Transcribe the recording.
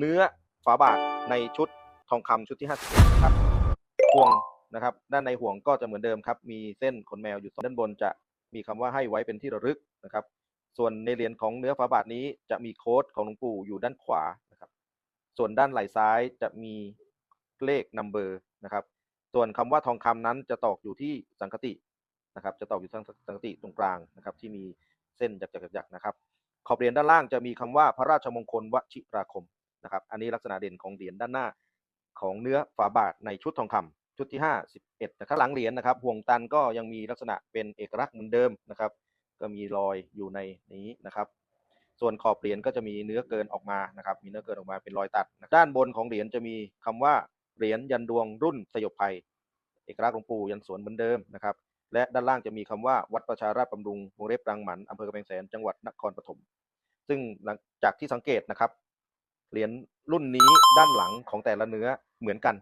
เนื้อฝาบาทในชุดทองคำชุดที่51นะครับห่วงนะครับ ด้านในห่วงก็จะเหมือนเดิมครับ มีเส้นขนแมวอยู่สองด้านบนจะมีคำว่าให้ไว้เป็นที่ระลึกนะครับ ส่วนในเหรียญของเนื้อฝาบาทนี้จะมีโค้ดของหลวงปู่อยู่ด้านขวานะครับ ส่วนด้านไหล่ซ้ายจะมีเลขนัมเบอร์นะครับ ส่วนคำว่าทองคำนั้นจะตอกอยู่ที่สังคตินะครับ จะตอกอยู่ทางสังคติตรงกลางนะครับ ที่มีเส้นหยักๆๆนะครับ ขอบเหรียญด้านล่างจะมีคำว่าพระราชมงคลวชิราคม นะครับ อันนี้ลักษณะเด่นของเหรียญด้านหน้าของเนื้อฝาบาทในชุดทองคำชุดที่ 51นะครับหลังเหรียญนะครับห่วงตันก็ยังมีลักษณะเป็นเอกลักษณ์เหมือนเดิมนะครับ ก็มีรอยอยู่ในนี้นะครับ ส่วนขอบเหรียญก็จะมีเนื้อเกินออกมานะครับ มีเนื้อเกินออกมาเป็นรอยตัด ด้านบนของเหรียญจะมีคำว่าเหรียญยันดวงรุ่นสยบภัย เอกลักษณ์หลวงปู่ยันสวนเหมือนเดิมนะครับ และด้านล่างจะมีคำว่าวัดประชาราชบำรุงวงเล็บรังหมันอำเภอกำแพงแสนจังหวัดนครปฐมซึ่งหลังจากที่สังเกตนะครับ เหรียญรุ่นนี้ด้านหลังของแต่ละเนื้อเหมือนกัน